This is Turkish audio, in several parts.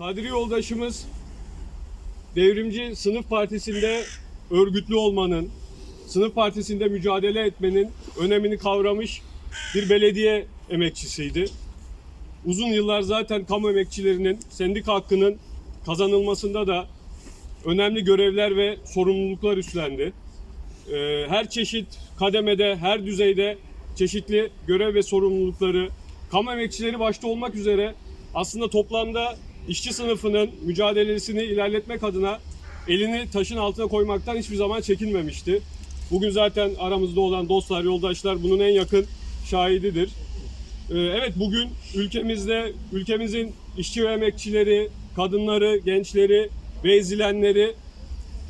Kadri yoldaşımız devrimci sınıf partisinde örgütlü olmanın, sınıf partisinde mücadele etmenin önemini kavramış bir belediye emekçisiydi. Uzun yıllar zaten kamu emekçilerinin sendika hakkının kazanılmasında da önemli görevler ve sorumluluklar üstlendi. Ee, Her çeşit kademede, her düzeyde çeşitli görev ve sorumlulukları, kamu emekçileri başta olmak üzere aslında toplamda işçi sınıfının mücadelesini ilerletmek adına elini taşın altına koymaktan hiçbir zaman çekinmemişti. Bugün zaten aramızda olan dostlar, yoldaşlar bunun en yakın şahididir. Ee, Evet bugün ülkemizde ülkemizin işçi ve emekçileri, kadınları, gençleri ve ezilenleri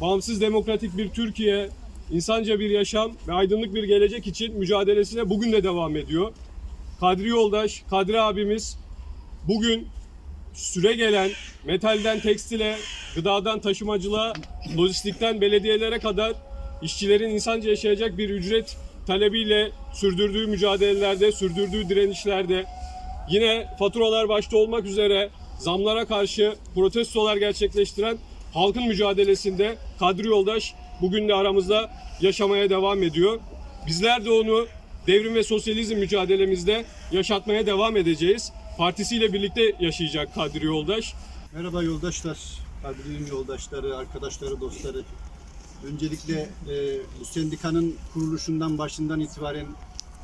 bağımsız demokratik bir Türkiye, insanca bir yaşam ve aydınlık bir gelecek için mücadelesine bugün de devam ediyor. Kadri Yoldaş, Kadri abimiz bugün süre gelen metalden tekstile, gıdadan taşımacılığa, lojistikten belediyelere kadar işçilerin insanca yaşayacak bir ücret talebiyle sürdürdüğü mücadelelerde, sürdürdüğü direnişlerde yine faturalar başta olmak üzere zamlara karşı protestolar gerçekleştiren halkın mücadelesinde Kadri Yoldaş bugün de aramızda yaşamaya devam ediyor. Bizler de onu devrim ve sosyalizm mücadelemizde yaşatmaya devam edeceğiz. Partisiyle birlikte yaşayacak Kadri Yoldaş. Merhaba yoldaşlar, Kadri'nin yoldaşları, arkadaşları, dostları. Öncelikle e, bu sendikanın kuruluşundan başından itibaren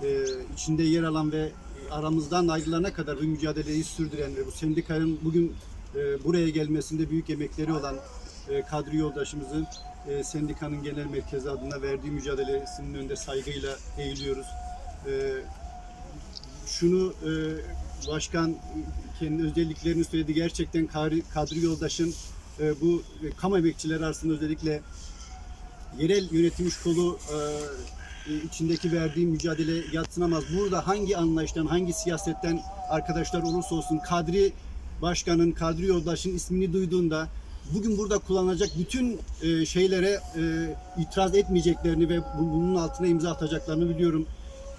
e, içinde yer alan ve aramızdan ayrılana kadar bu mücadeleyi sürdüren ve bu sendikanın bugün e, buraya gelmesinde büyük emekleri olan e, Kadri yoldaşımızı e, sendikanın genel merkezi adına verdiği mücadelesinin önünde saygıyla eğiliyoruz. E, şunu e, başkan kendi özelliklerini söyledi. Gerçekten Kadri, Yoldaş'ın e, bu e, kamu emekçileri arasında özellikle yerel yönetilmiş kolu e, içindeki verdiği mücadele yatsınamaz. Burada hangi anlayıştan, hangi siyasetten arkadaşlar olursa olsun Kadri Başkan'ın, Kadri Yoldaş'ın ismini duyduğunda bugün burada kullanılacak bütün e, şeylere e, itiraz etmeyeceklerini ve bu- bunun altına imza atacaklarını biliyorum.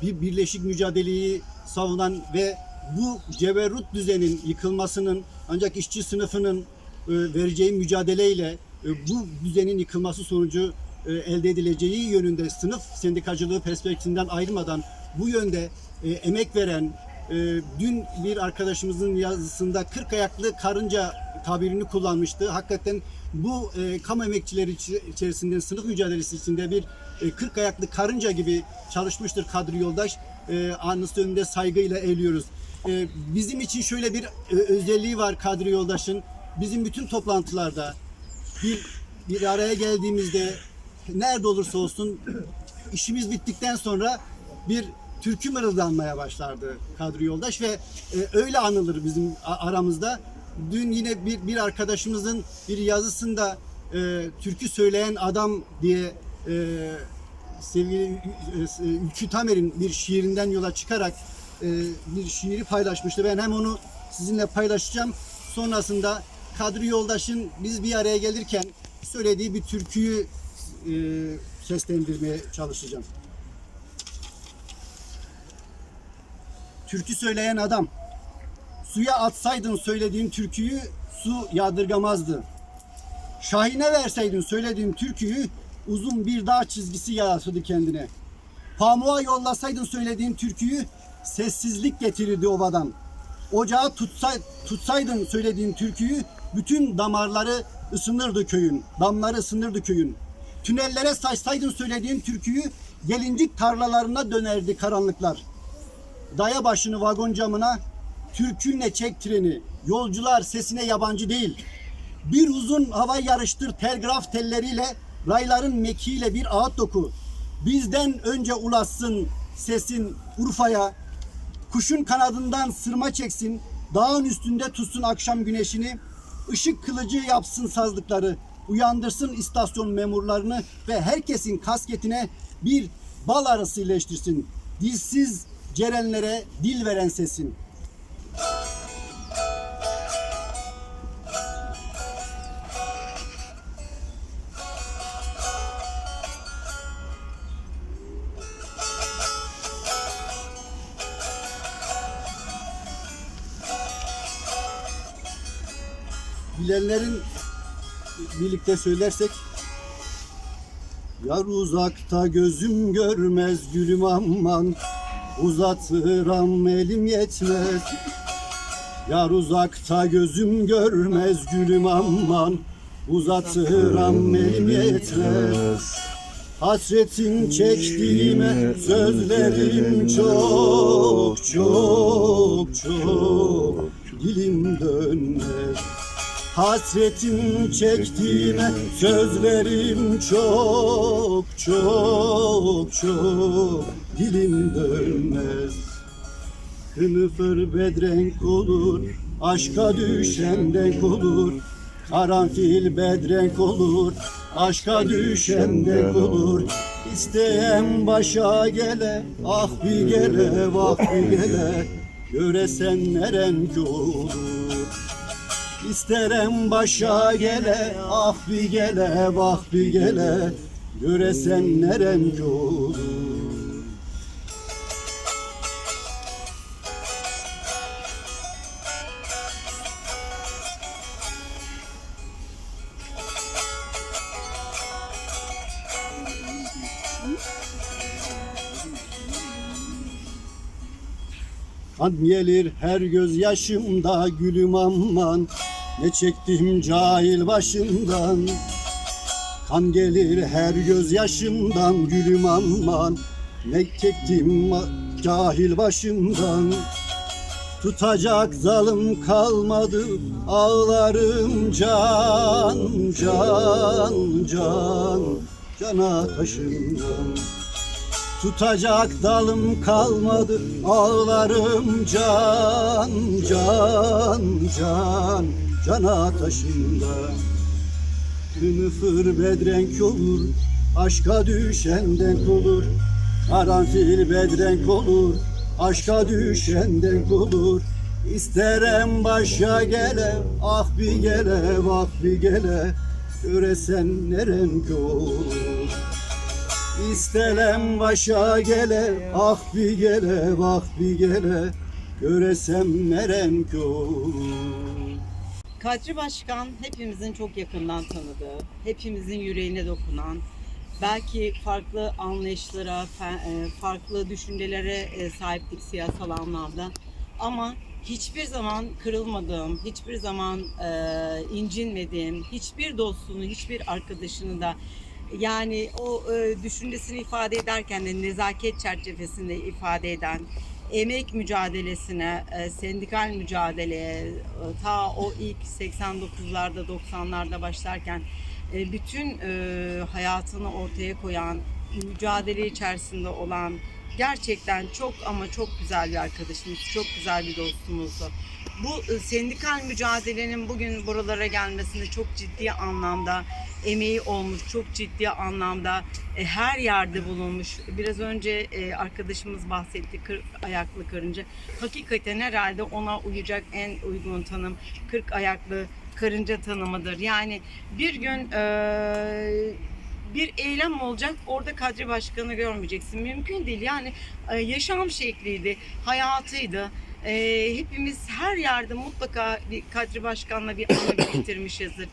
Bir birleşik mücadeleyi savunan ve bu ceberrut düzenin yıkılmasının ancak işçi sınıfının e, vereceği mücadeleyle e, bu düzenin yıkılması sonucu e, elde edileceği yönünde sınıf sendikacılığı perspektifinden ayrılmadan bu yönde emek veren dün bir arkadaşımızın yazısında 40 ayaklı karınca tabirini kullanmıştı. Hakikaten bu e, kamu emekçileri içerisinde sınıf mücadelesi içinde bir e, 40 ayaklı karınca gibi çalışmıştır Kadri Yoldaş. E, anısı önünde saygıyla eğiliyoruz. E, bizim için şöyle bir e, özelliği var Kadri Yoldaş'ın. Bizim bütün toplantılarda bir bir araya geldiğimizde nerede olursa olsun işimiz bittikten sonra bir türkü mırıldanmaya başlardı Kadri Yoldaş ve e, öyle anılır bizim aramızda. Dün yine bir, bir arkadaşımızın bir yazısında e, türkü söyleyen adam diye e, sevgili e, Ülkü Tamer'in bir şiirinden yola çıkarak e, bir şiiri paylaşmıştı. Ben hem onu sizinle paylaşacağım. Sonrasında Kadri Yoldaş'ın biz bir araya gelirken söylediği bir türküyü e, seslendirmeye çalışacağım. Türkü söyleyen adam. Suya atsaydın söylediğim türküyü su yadırgamazdı. Şahine verseydin söylediğim türküyü uzun bir dağ çizgisi yaratırdı kendine. Pamuğa yollasaydın söylediğim türküyü sessizlik getirirdi obadan. Ocağı tutsay, tutsaydın söylediğim türküyü bütün damarları ısınırdı köyün. Damları ısınırdı köyün. Tünellere saçsaydın söylediğim türküyü gelincik tarlalarına dönerdi karanlıklar. Daya başını vagon camına, türkünle çek treni. Yolcular sesine yabancı değil. Bir uzun hava yarıştır telgraf telleriyle, rayların mekiğiyle bir ağıt doku. Bizden önce ulaşsın sesin Urfa'ya, kuşun kanadından sırma çeksin, dağın üstünde tutsun akşam güneşini, ışık kılıcı yapsın sazlıkları, uyandırsın istasyon memurlarını ve herkesin kasketine bir bal arısı iyileştirsin. Dilsiz cerenlere dil veren sesin. Bilenlerin birlikte söylersek Yar uzakta gözüm görmez gülüm aman Uzatıram elim yetmez. Yar uzakta gözüm görmez gülüm aman Uzatıram elim yetmez. Hasretin çektiğime sözlerim çok. Çok çok. Dilim dönmez Hasretin çektiğime sözlerim çok çok çok dilim dönmez Kınıfır bedrenk olur, aşka düşen denk olur. Karanfil bedrenk olur, aşka düşen denk olur. İsteyen başa gele, ah bir gele, vah bir gele. Göresen nerenk olur. İsterem başa gele, ah bir gele, vah bir gele. Göresen nerenk olur. Kan gelir her göz yaşımda gülüm aman Ne çektim cahil başımdan? Kan gelir her göz yaşımdan gülüm aman. Ne çektim cahil başımdan? Tutacak zalim kalmadı ağlarım can can can. Cana taşımdan. Tutacak dalım kalmadı ağlarım can can can cana taşında. Kınıfır bedrenk olur aşka düşen denk olur. Karanfil bedrenk olur aşka düşen denk olur. İsterem başa gele ah bir gele vah bir gele. Göresen ne renk olur İstelem başa gele, ah bir gele, bak bir gele, göresem nerem olur. Kadri Başkan hepimizin çok yakından tanıdığı, hepimizin yüreğine dokunan, belki farklı anlayışlara, e, farklı düşüncelere e, sahiptik siyasal anlamda. Ama hiçbir zaman kırılmadığım, hiçbir zaman e, incinmediğim, hiçbir dostunu, hiçbir arkadaşını da yani o e, düşüncesini ifade ederken de nezaket çerçevesinde ifade eden, emek mücadelesine, e, sendikal mücadeleye, e, ta o ilk 89'larda 90'larda başlarken e, bütün hayatını ortaya koyan, mücadele içerisinde olan gerçekten çok ama çok güzel bir arkadaşımız, çok güzel bir dostumuzdu. Bu e, sendikal mücadelenin bugün buralara gelmesinde çok ciddi anlamda emeği olmuş, çok ciddi anlamda e, her yerde bulunmuş. Biraz önce e, arkadaşımız bahsetti, kırk ayaklı karınca. Hakikaten herhalde ona uyacak en uygun tanım 40 ayaklı karınca tanımıdır. Yani bir gün e, bir eylem olacak orada Kadri Başkan'ı görmeyeceksin. Mümkün değil yani e, yaşam şekliydi, hayatıydı. E, hepimiz her yerde mutlaka bir Kadri Başkan'la bir anı biriktirmişizdir.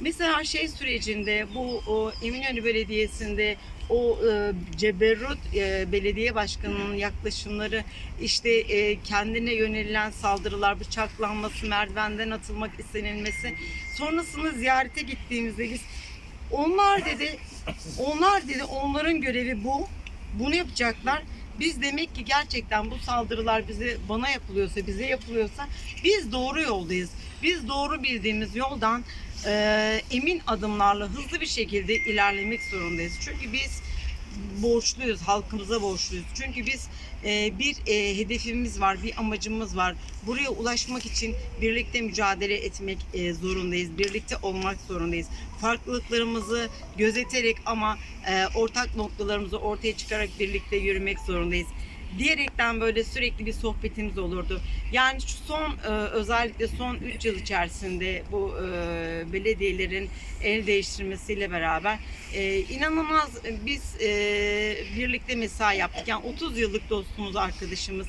Mesela şey sürecinde bu o, Eminönü Belediyesi'nde o e, Ceberrut e, Belediye Başkanı'nın yaklaşımları işte e, kendine yönelilen saldırılar, bıçaklanması, merdivenden atılmak istenilmesi. Sonrasında ziyarete gittiğimizde biz onlar dedi, onlar dedi onların görevi bu. Bunu yapacaklar. Biz demek ki gerçekten bu saldırılar bize bana yapılıyorsa, bize yapılıyorsa biz doğru yoldayız. Biz doğru bildiğimiz yoldan e, emin adımlarla hızlı bir şekilde ilerlemek zorundayız. Çünkü biz borçluyuz, halkımıza borçluyuz. Çünkü biz e, bir e, hedefimiz var, bir amacımız var. Buraya ulaşmak için birlikte mücadele etmek e, zorundayız, birlikte olmak zorundayız. Farklılıklarımızı gözeterek ama e, ortak noktalarımızı ortaya çıkarak birlikte yürümek zorundayız. Diyerekten böyle sürekli bir sohbetimiz olurdu. Yani şu son e, özellikle son 3 yıl içerisinde bu e, belediyelerin el değiştirmesiyle beraber e, inanılmaz biz birlikte mesai yaptık. Yani 30 yıllık dostumuz, arkadaşımız.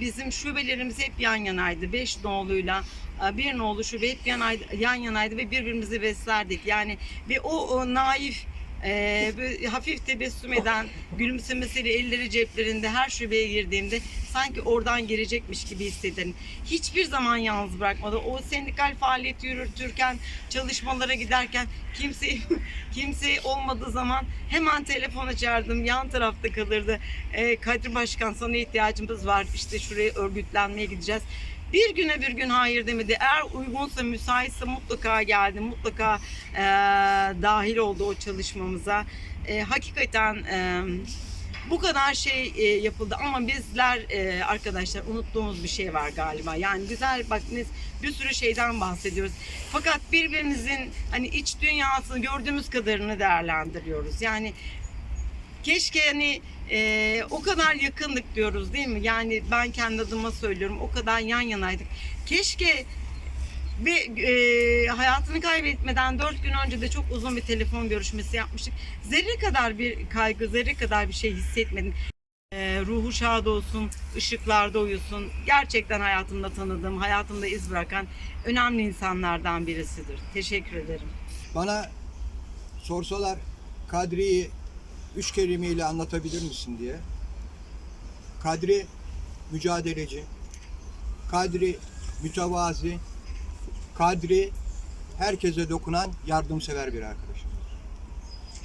Bizim şubelerimiz hep yan yanaydı. 5 nolu'yla bir nolu şube hep yanaydı, yan yanaydı ve birbirimizi beslerdik. Yani ve o, o naif e, böyle hafif tebessüm eden, gülümsemesiyle elleri ceplerinde her şubeye girdiğimde sanki oradan gelecekmiş gibi hissederim. Hiçbir zaman yalnız bırakmadı. O sendikal faaliyeti yürütürken, çalışmalara giderken kimse kimse olmadığı zaman hemen telefon açardım. Yan tarafta kalırdı. E, Kadri Başkan sana ihtiyacımız var. İşte şuraya örgütlenmeye gideceğiz. Bir güne bir gün hayır demedi. Eğer uygunsa, müsaitse mutlaka geldi. Mutlaka e, dahil oldu o çalışmamıza. E, hakikaten e, bu kadar şey e, yapıldı ama bizler e, arkadaşlar unuttuğumuz bir şey var galiba. Yani güzel bak biz bir sürü şeyden bahsediyoruz. Fakat birbirimizin hani iç dünyasını gördüğümüz kadarını değerlendiriyoruz. Yani keşke hani e, o kadar yakındık diyoruz değil mi? Yani ben kendi adıma söylüyorum o kadar yan yanaydık. Keşke ve e, hayatını kaybetmeden dört gün önce de çok uzun bir telefon görüşmesi yapmıştık. Zerre kadar bir kaygı, zerre kadar bir şey hissetmedim. E, ruhu şad olsun, ışıklarda uyusun. Gerçekten hayatımda tanıdığım, hayatımda iz bırakan önemli insanlardan birisidir. Teşekkür ederim. Bana sorsalar Kadri'yi üç kelimeyle anlatabilir misin diye. Kadri mücadeleci, Kadri mütevazi, Kadri herkese dokunan yardımsever bir arkadaşımız.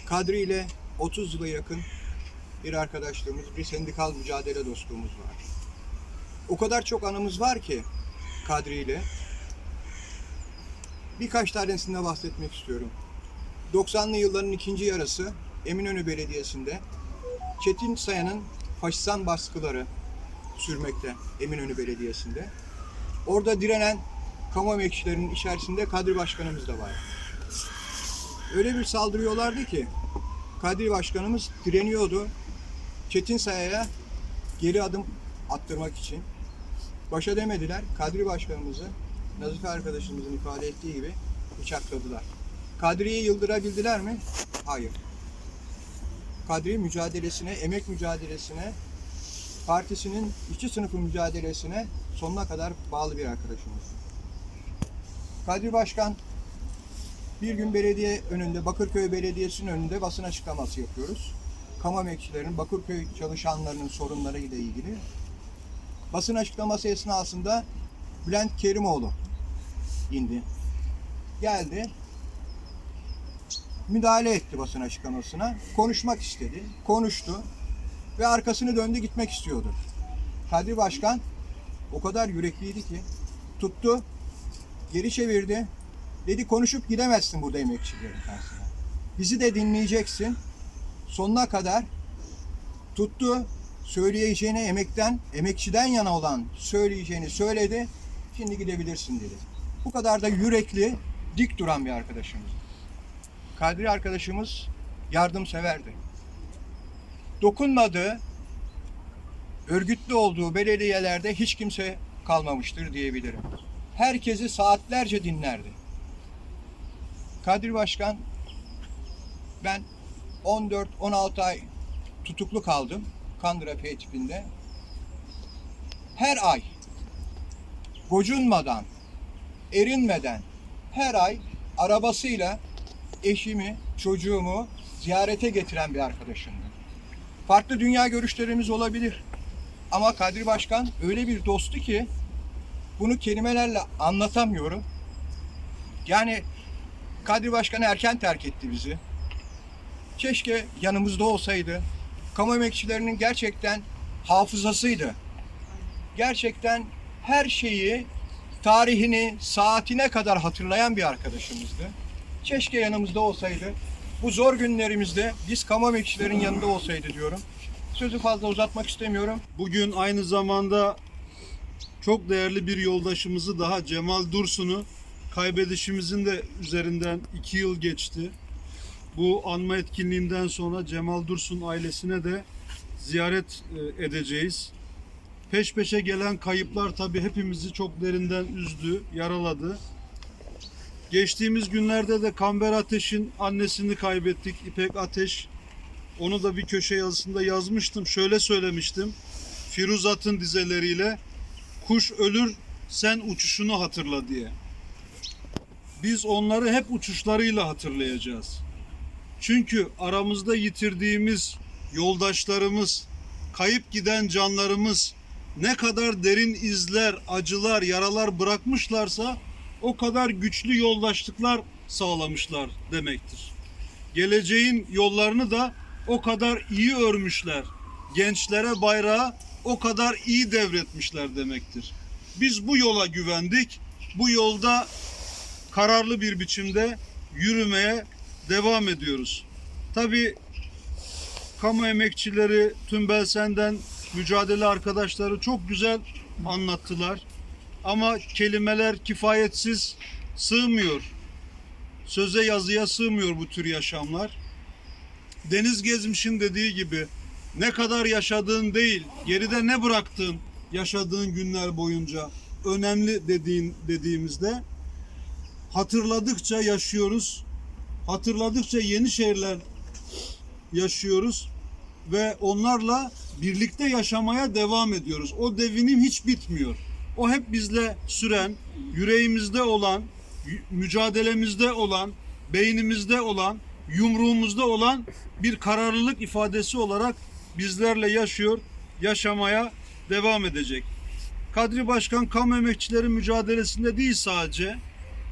Kadri ile 30 yıla yakın bir arkadaşlığımız, bir sendikal mücadele dostluğumuz var. O kadar çok anımız var ki Kadri ile. Birkaç tanesinde bahsetmek istiyorum. 90'lı yılların ikinci yarısı Eminönü Belediyesi'nde Çetin Sayan'ın faşistan baskıları sürmekte Eminönü Belediyesi'nde. Orada direnen kamu emekçilerinin içerisinde Kadri Başkanımız da var. Öyle bir saldırıyorlardı ki Kadri Başkanımız direniyordu. Çetin Saya'ya geri adım attırmak için. Başa demediler. Kadri Başkanımızı Nazife arkadaşımızın ifade ettiği gibi bıçakladılar. Kadri'yi yıldırabildiler mi? Hayır. Kadri mücadelesine, emek mücadelesine, partisinin işçi sınıfı mücadelesine sonuna kadar bağlı bir arkadaşımız. Kadri Başkan bir gün belediye önünde, Bakırköy Belediyesi'nin önünde basın açıklaması yapıyoruz. Kamu emekçilerinin, Bakırköy çalışanlarının sorunları ile ilgili. Basın açıklaması esnasında Bülent Kerimoğlu indi. Geldi. Müdahale etti basın açıklamasına. Konuşmak istedi. Konuştu. Ve arkasını döndü gitmek istiyordu. Kadri Başkan o kadar yürekliydi ki tuttu, geri çevirdi. Dedi konuşup gidemezsin burada emekçilerin karşısına. Bizi de dinleyeceksin. Sonuna kadar tuttu. Söyleyeceğini emekten, emekçiden yana olan söyleyeceğini söyledi. Şimdi gidebilirsin dedi. Bu kadar da yürekli, dik duran bir arkadaşımız. Kadri arkadaşımız yardımseverdi. Dokunmadığı, örgütlü olduğu belediyelerde hiç kimse kalmamıştır diyebilirim. Herkesi saatlerce dinlerdi. Kadri Başkan ben 14-16 ay tutuklu kaldım. Kandıra F tipinde. Her ay gocunmadan, erinmeden her ay arabasıyla eşimi, çocuğumu ziyarete getiren bir arkadaşımdı. Farklı dünya görüşlerimiz olabilir. Ama Kadri Başkan öyle bir dostu ki bunu kelimelerle anlatamıyorum. Yani Kadri Başkan erken terk etti bizi. Keşke yanımızda olsaydı. Kamu emekçilerinin gerçekten hafızasıydı. Gerçekten her şeyi, tarihini, saatine kadar hatırlayan bir arkadaşımızdı. Keşke yanımızda olsaydı. Bu zor günlerimizde biz kamu emekçilerin yanında olsaydı diyorum. Sözü fazla uzatmak istemiyorum. Bugün aynı zamanda çok değerli bir yoldaşımızı daha Cemal Dursun'u kaybedişimizin de üzerinden iki yıl geçti. Bu anma etkinliğinden sonra Cemal Dursun ailesine de ziyaret e, edeceğiz. Peş peşe gelen kayıplar tabii hepimizi çok derinden üzdü, yaraladı. Geçtiğimiz günlerde de Kamber Ateş'in annesini kaybettik. İpek Ateş. Onu da bir köşe yazısında yazmıştım. Şöyle söylemiştim. Firuzat'ın dizeleriyle kuş ölür sen uçuşunu hatırla diye. Biz onları hep uçuşlarıyla hatırlayacağız. Çünkü aramızda yitirdiğimiz yoldaşlarımız, kayıp giden canlarımız ne kadar derin izler, acılar, yaralar bırakmışlarsa o kadar güçlü yoldaşlıklar sağlamışlar demektir. Geleceğin yollarını da o kadar iyi örmüşler. Gençlere bayrağı o kadar iyi devretmişler demektir. Biz bu yola güvendik. Bu yolda kararlı bir biçimde yürümeye devam ediyoruz. Tabii kamu emekçileri, tüm Belsen'den mücadele arkadaşları çok güzel anlattılar. Ama kelimeler kifayetsiz sığmıyor. Söze yazıya sığmıyor bu tür yaşamlar. Deniz Gezmiş'in dediği gibi ne kadar yaşadığın değil, geride ne bıraktığın yaşadığın günler boyunca önemli dediğin dediğimizde hatırladıkça yaşıyoruz. Hatırladıkça yeni şeyler yaşıyoruz ve onlarla birlikte yaşamaya devam ediyoruz. O devinim hiç bitmiyor. O hep bizle süren, yüreğimizde olan, mücadelemizde olan, beynimizde olan, yumruğumuzda olan bir kararlılık ifadesi olarak bizlerle yaşıyor, yaşamaya devam edecek. Kadri Başkan kamu emekçileri mücadelesinde değil sadece,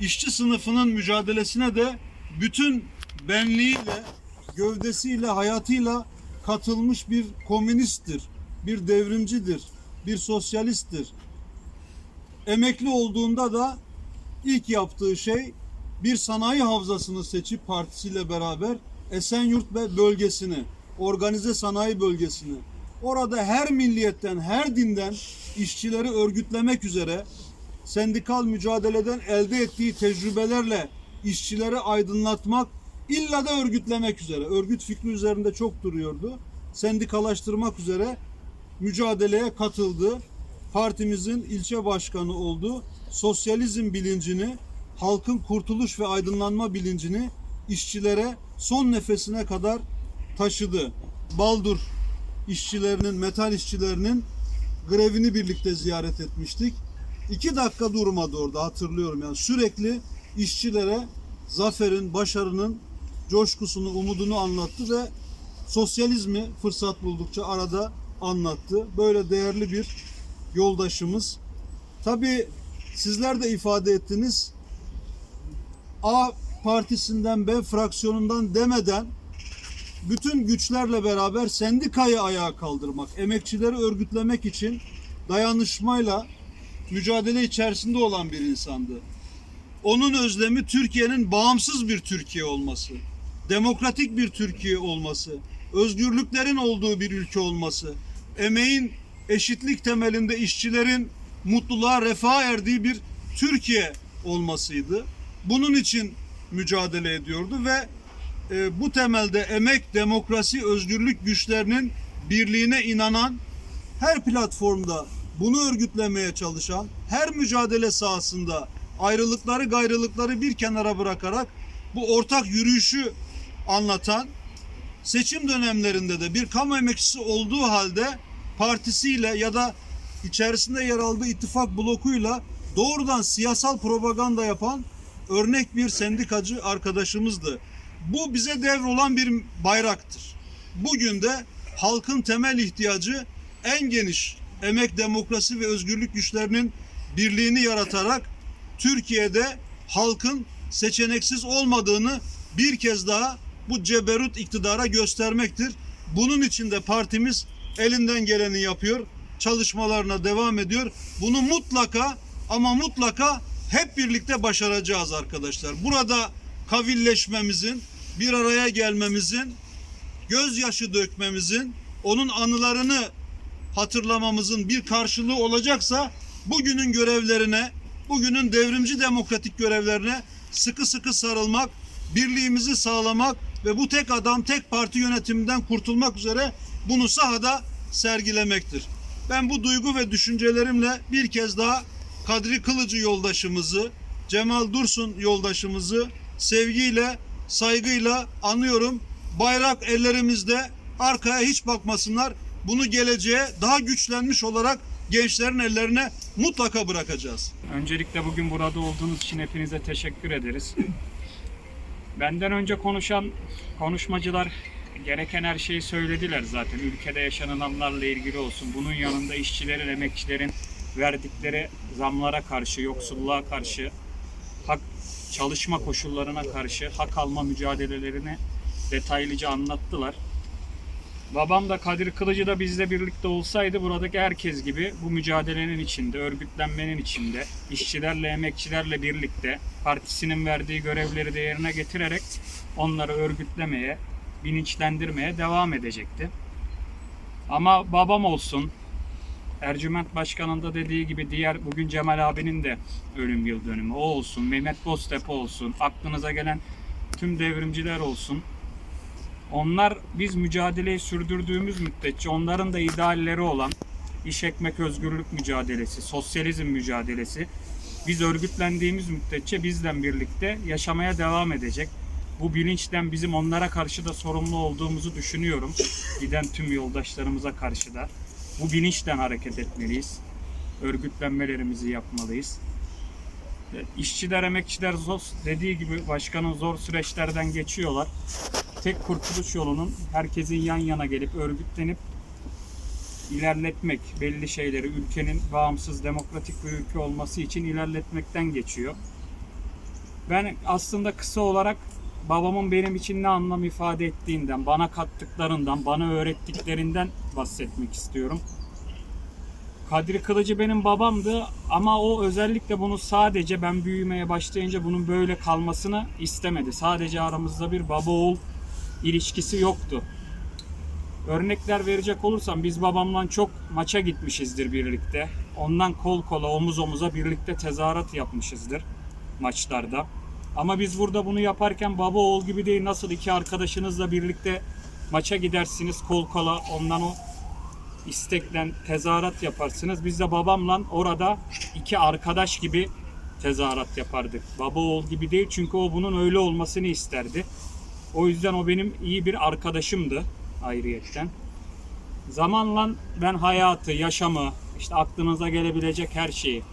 işçi sınıfının mücadelesine de bütün benliğiyle, gövdesiyle, hayatıyla katılmış bir komünisttir, bir devrimcidir, bir sosyalisttir. Emekli olduğunda da ilk yaptığı şey bir sanayi havzasını seçip partisiyle beraber Esenyurt ve bölgesini, organize sanayi bölgesini, orada her milliyetten, her dinden işçileri örgütlemek üzere sendikal mücadeleden elde ettiği tecrübelerle işçileri aydınlatmak, illa da örgütlemek üzere, örgüt fikri üzerinde çok duruyordu. Sendikalaştırmak üzere mücadeleye katıldı. Partimizin ilçe başkanı oldu. Sosyalizm bilincini, halkın kurtuluş ve aydınlanma bilincini işçilere son nefesine kadar taşıdı. Baldur işçilerinin, metal işçilerinin grevini birlikte ziyaret etmiştik. İki dakika durmadı orada hatırlıyorum yani sürekli işçilere zaferin, başarının coşkusunu, umudunu anlattı ve sosyalizmi fırsat buldukça arada anlattı. Böyle değerli bir yoldaşımız. Tabii sizler de ifade ettiniz. A partisinden B fraksiyonundan demeden bütün güçlerle beraber sendikayı ayağa kaldırmak, emekçileri örgütlemek için dayanışmayla mücadele içerisinde olan bir insandı. Onun özlemi Türkiye'nin bağımsız bir Türkiye olması, demokratik bir Türkiye olması, özgürlüklerin olduğu bir ülke olması, emeğin eşitlik temelinde işçilerin mutluluğa, refaha erdiği bir Türkiye olmasıydı. Bunun için mücadele ediyordu ve e, bu temelde emek, demokrasi, özgürlük güçlerinin birliğine inanan, her platformda bunu örgütlemeye çalışan, her mücadele sahasında ayrılıkları gayrılıkları bir kenara bırakarak bu ortak yürüyüşü anlatan, seçim dönemlerinde de bir kamu emekçisi olduğu halde partisiyle ya da içerisinde yer aldığı ittifak blokuyla doğrudan siyasal propaganda yapan örnek bir sendikacı arkadaşımızdı. Bu bize devrolan bir bayraktır. Bugün de halkın temel ihtiyacı en geniş emek, demokrasi ve özgürlük güçlerinin birliğini yaratarak Türkiye'de halkın seçeneksiz olmadığını bir kez daha bu ceberut iktidara göstermektir. Bunun için de partimiz elinden geleni yapıyor, çalışmalarına devam ediyor. Bunu mutlaka ama mutlaka hep birlikte başaracağız arkadaşlar. Burada kavilleşmemizin, bir araya gelmemizin, gözyaşı dökmemizin, onun anılarını hatırlamamızın bir karşılığı olacaksa bugünün görevlerine, bugünün devrimci demokratik görevlerine sıkı sıkı sarılmak, birliğimizi sağlamak ve bu tek adam tek parti yönetiminden kurtulmak üzere bunu sahada sergilemektir. Ben bu duygu ve düşüncelerimle bir kez daha Kadri Kılıcı yoldaşımızı, Cemal Dursun yoldaşımızı sevgiyle, saygıyla anıyorum. Bayrak ellerimizde, arkaya hiç bakmasınlar. Bunu geleceğe daha güçlenmiş olarak gençlerin ellerine mutlaka bırakacağız. Öncelikle bugün burada olduğunuz için hepinize teşekkür ederiz. Benden önce konuşan konuşmacılar gereken her şeyi söylediler zaten. Ülkede yaşananlarla ilgili olsun. Bunun yanında işçilerin, emekçilerin verdikleri zamlara karşı, yoksulluğa karşı, hak çalışma koşullarına karşı hak alma mücadelelerini detaylıca anlattılar. Babam da Kadir Kılıcı da bizle birlikte olsaydı buradaki herkes gibi bu mücadelenin içinde, örgütlenmenin içinde, işçilerle, emekçilerle birlikte partisinin verdiği görevleri de yerine getirerek onları örgütlemeye, bilinçlendirmeye devam edecekti. Ama babam olsun, Ercüment Başkan'ın da dediği gibi diğer bugün Cemal abinin de ölüm yıl dönümü o olsun, Mehmet Boztepe olsun, aklınıza gelen tüm devrimciler olsun. Onlar biz mücadeleyi sürdürdüğümüz müddetçe onların da idealleri olan iş ekmek özgürlük mücadelesi, sosyalizm mücadelesi biz örgütlendiğimiz müddetçe bizden birlikte yaşamaya devam edecek. Bu bilinçten bizim onlara karşı da sorumlu olduğumuzu düşünüyorum. Giden tüm yoldaşlarımıza karşı da. Bu bilinçten hareket etmeliyiz. Örgütlenmelerimizi yapmalıyız. İşçiler, emekçiler zor, dediği gibi başkanın zor süreçlerden geçiyorlar tek kurtuluş yolunun herkesin yan yana gelip örgütlenip ilerletmek, belli şeyleri ülkenin bağımsız demokratik bir ülke olması için ilerletmekten geçiyor. Ben aslında kısa olarak babamın benim için ne anlam ifade ettiğinden, bana kattıklarından, bana öğrettiklerinden bahsetmek istiyorum. Kadri Kılıcı benim babamdı ama o özellikle bunu sadece ben büyümeye başlayınca bunun böyle kalmasını istemedi. Sadece aramızda bir baba oğul ilişkisi yoktu. Örnekler verecek olursam biz babamla çok maça gitmişizdir birlikte. Ondan kol kola omuz omuza birlikte tezahürat yapmışızdır maçlarda. Ama biz burada bunu yaparken baba oğul gibi değil nasıl iki arkadaşınızla birlikte maça gidersiniz kol kola ondan o isteklen tezahürat yaparsınız. Biz de babamla orada iki arkadaş gibi tezahürat yapardık. Baba oğul gibi değil çünkü o bunun öyle olmasını isterdi. O yüzden o benim iyi bir arkadaşımdı ayrıyetten. Zamanla ben hayatı, yaşamı, işte aklınıza gelebilecek her şeyi,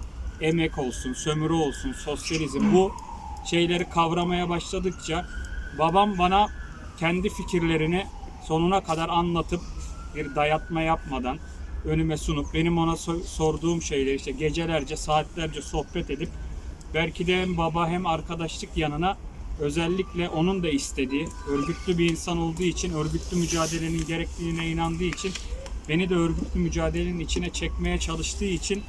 emek olsun, sömürü olsun, sosyalizm bu şeyleri kavramaya başladıkça babam bana kendi fikirlerini sonuna kadar anlatıp bir dayatma yapmadan önüme sunup benim ona so- sorduğum şeyleri işte gecelerce saatlerce sohbet edip belki de hem baba hem arkadaşlık yanına özellikle onun da istediği örgütlü bir insan olduğu için örgütlü mücadelenin gerekliliğine inandığı için beni de örgütlü mücadelenin içine çekmeye çalıştığı için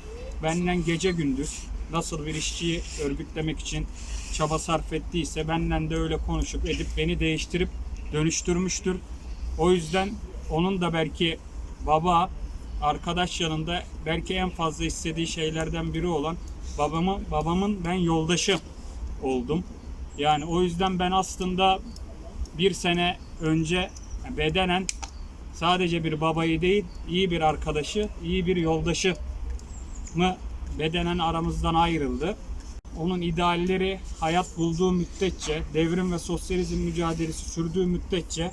benden gece gündüz nasıl bir işçiyi örgütlemek için çaba sarf ettiyse benden de öyle konuşup edip beni değiştirip dönüştürmüştür. O yüzden onun da belki baba arkadaş yanında belki en fazla istediği şeylerden biri olan babamı babamın ben yoldaşı oldum. Yani o yüzden ben aslında bir sene önce bedenen sadece bir babayı değil, iyi bir arkadaşı, iyi bir yoldaşı mı bedenen aramızdan ayrıldı. Onun idealleri hayat bulduğu müddetçe, devrim ve sosyalizm mücadelesi sürdüğü müddetçe,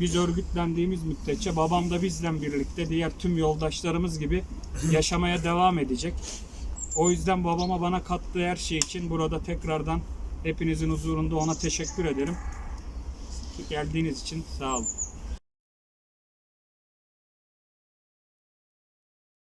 biz örgütlendiğimiz müddetçe babam da bizle birlikte diğer tüm yoldaşlarımız gibi yaşamaya devam edecek. O yüzden babama bana kattığı her şey için burada tekrardan hepinizin huzurunda ona teşekkür ederim. Geldiğiniz için sağ olun.